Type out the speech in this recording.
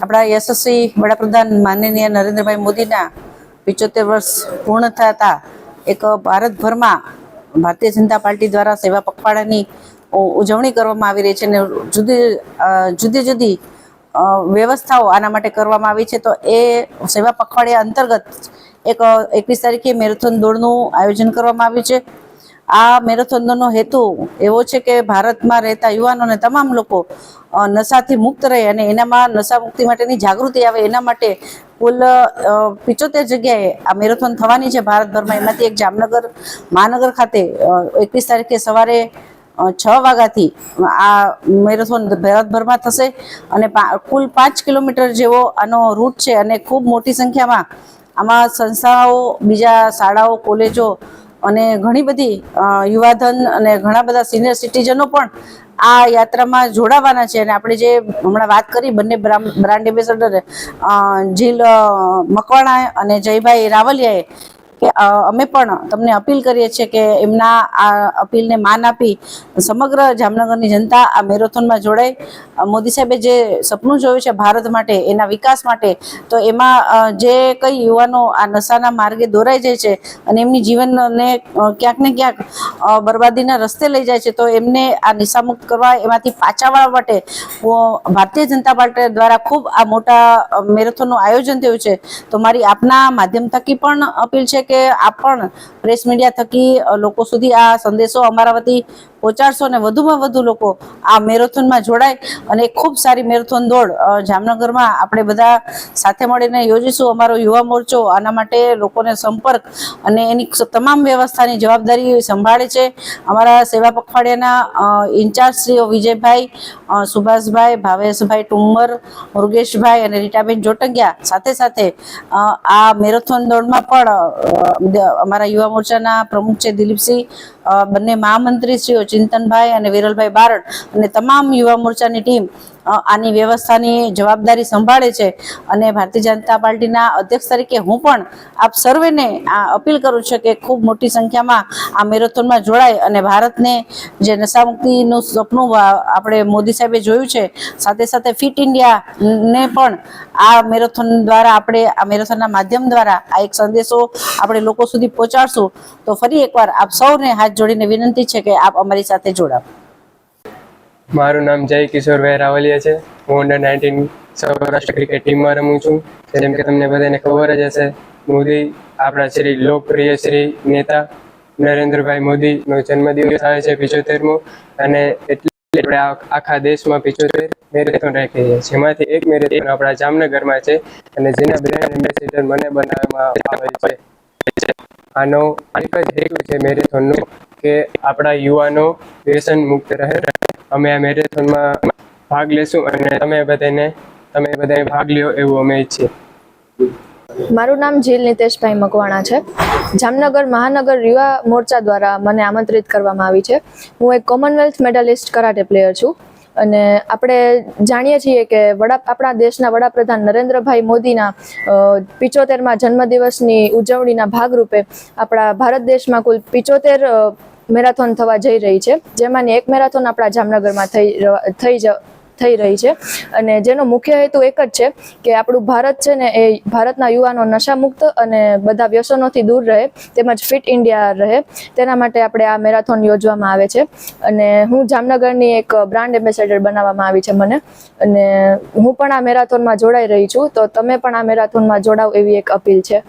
આપણા યશસ્વી વડાપ્રધાન માનનીય નરેન્દ્રભાઈ મોદીના પિચોતેર વર્ષ પૂર્ણ થતા એક ભારતભરમાં ભારતીય જનતા પાર્ટી દ્વારા સેવા પખવાડાની ઉજવણી કરવામાં આવી રહી છે અને જુદી જુદી જુદી વ્યવસ્થાઓ આના માટે કરવામાં આવી છે. તો એ સેવા પખવાડિયા અંતર્ગત એક, એકવીસ તારીખે મેરેથોન દોડનું આયોજન કરવામાં આવ્યું છે. આ મેરેથોન દોડનો હેતુ એવો છે કે ભારતમાં રહેતા યુવાનોને તમામ લોકો નશાથી મુક્ત રહે અને એનામાં નશા મુક્તિ માટેની જાગૃતિ આવે એના માટે કુલ પિચોતેર જગ્યાએ આ મેરેથોન થવાની છે. ભારતભરમાં એમાંથી એક જામનગર, મહાનગર ખાતે એકવીસ તારીખે સવારે છ વાગ્યાથી આ મેરેથોન ભારતભરમાં થશે અને કુલ પાંચ કિલોમીટર જેવો આનો રૂટ છે અને ખૂબ મોટી સંખ્યામાં આમાં સંસ્થાઓ, બીજા શાળાઓ, કોલેજો અને ઘણી બધી યુવાધન અને ઘણા બધા સિનિયર સિટીઝનો પણ આ યાત્રામાં જોડાવાના છે. અને આપણે જે હમણાં વાત કરી બંને બ્રાન્ડ એમ્બેસેડર જીલ અ, મકવાણા અને જયભાઈ રાવલિયાએ કે અમે પણ તમને અપીલ કરીએ છીએ કે એમના આ અપીલને માન આપી સમગ્ર જામનગરની જનતા આ મેરેથોનમાં જોડાય. મોદી સાહેબે જે સપનું જોયું છે ભારત માટે, એના વિકાસ માટે, તો એમાં જે કઈ યુવાનો આ નશાના માર્ગે દોરાઈ જાય છે અને એમની જીવનને ક્યાંક ને ક્યાંક બરબાદીના રસ્તે લઈ જાય છે, તો એમને આ નિશામુક્ત કરવા, એમાંથી પાછા વાળવા માટે ભારતીય જનતા પાર્ટી દ્વારા ખૂબ આ મોટા મેરેથોનનું આયોજન થયું છે. તો મારી આપના માધ્યમ થકી પણ અપીલ છે કે આપ પણ પ્રેસ મીડિયા થકી લોકો સુધી આ સંદેશો અમારા વતી પહોંચાડશો અને વધુમાં વધુ લોકો આ મેરેથોનમાં જોડાય અને ખૂબ સારી મેરેથોન દોડ જામનગરમાં આપણે બધા સાથે મળીને યોજીશું. અમારો યુવા મોરચો આના માટે લોકોને સંપર્ક અને એની તમામ વ્યવસ્થાની જવાબદારી સંભાળે છે. અમારા સેવા પખવાડિયાના ઇન્ચાર્જ શ્રીઓ વિજયભાઈ સુભાષભાઈ, ભાવેશભાઈ ટુમ્મર, મુરુગેશભાઈ અને રીટાબેન જોટંગિયા સાથે સાથે આ મેરેથોન દોડમાં પણ અમારા યુવા મોરચાના પ્રમુખ છે દિલીપસિંહ બંને મહામંત્રી શ્રીઓ ચિંતનભાઈ અને વિરલભાઈ બારડ અને તમામ યુવા મોરચાની ટીમ આની વ્યવસ્થાની જવાબદારી સંભાળે છે અને ભારતીય જનતા પાર્ટીના અધ્યક્ષ તરીકે હું પણ આપ સર્વેને આ અપીલ કરું છું કે ખૂબ મોટી સંખ્યામાં આ મેરેથોનમાં જોડાય અને ભારતને જે નશામુક્તિનું સપનું આપણે મોદી સાહેબે જોયું છે, સાથે સાથે ફિટ ઇન્ડિયાને પણ આ મેરેથોન દ્વારા આપણે, આ મેરેથોનના માધ્યમ દ્વારા આ એક સંદેશો આપણે લોકો સુધી પહોંચાડશું. તો ફરી એકવાર આપ સૌને હાથ જોડીને વિનંતી છે કે આપ અમારી સાથે જોડાવ. મારું નામ જય કિશોર વેરાવલિયા છે. હું અંડર નાઇન્ટીન સૌરાષ્ટ્ર ક્રિકેટ ટીમમાં રમું છું. જેમ કે તમને બધાને ખબર જ હશે, મોદી આપણા શ્રી લોકપ્રિય શ્રી નેતા નરેન્દ્રભાઈ મોદીનો જન્મદિવસ આવે છે પિચોતેરમો. અને એટલે આપણે આખા દેશમાં પિચોતેર મેરેથોન રાખી છે જેમાંથી એક મેરેથોન આપણા જામનગરમાં છે. અને જેના બ્રાન્ડ એમ્બેસેડર મને બનાવવામાં આવે છે. આનો એક જ હેતુ છે મેરેથોનનો, કે આપણા યુવાનો વ્યસન મુક્ત રહે અમે આ મેરેથોનમાં ભાગ લેશું અને તમે બધાને, તમે બધાએ ભાગ લ્યો એવું અમે ઈચ્છીએ. મારું નામ જીલ નિતેશભાઈ મકવાણા છે. જામનગર મહાનગર યુવા મોરચા દ્વારા મને આમંત્રિત કરવામાં આવી છે. હું એક કોમનવેલ્થ મેડલિસ્ટ કરાટે પ્લેયર છું. અને આપણે જાણીએ છીએ કે વડા, આપણા દેશના વડાપ્રધાન નરેન્દ્રભાઈ મોદીના પિચોતેરમાં જન્મદિવસની ઉજવણીના ભાગરૂપે આપણા ભારત દેશમાં કુલ પિચોતેર મેરાથોન થવા જઈ રહી છે. જેમાંની એક મેરાથોન આપણા જામનગરમાં થઈ થઈ થઈ રહી છે. અને જેનો મુખ્ય હેતુ એક જ છે કે આપણું ભારત છે ને એ ભારતના યુવાનો નશામુક્ત અને બધા વ્યસનોથી દૂર રહે, તેમજ ફિટ ઇન્ડિયા રહે. તેના માટે આપણે આ મેરાથોન યોજવામાં આવે છે. અને હું જામનગરની એક બ્રાન્ડ એમ્બેસેડર બનાવવામાં આવી છે મને. અને હું પણ આ મેરાથોનમાં જોડાઈ રહી છું. તો તમે પણ આ મેરાથોનમાં જોડાવ એવી એક અપીલ છે.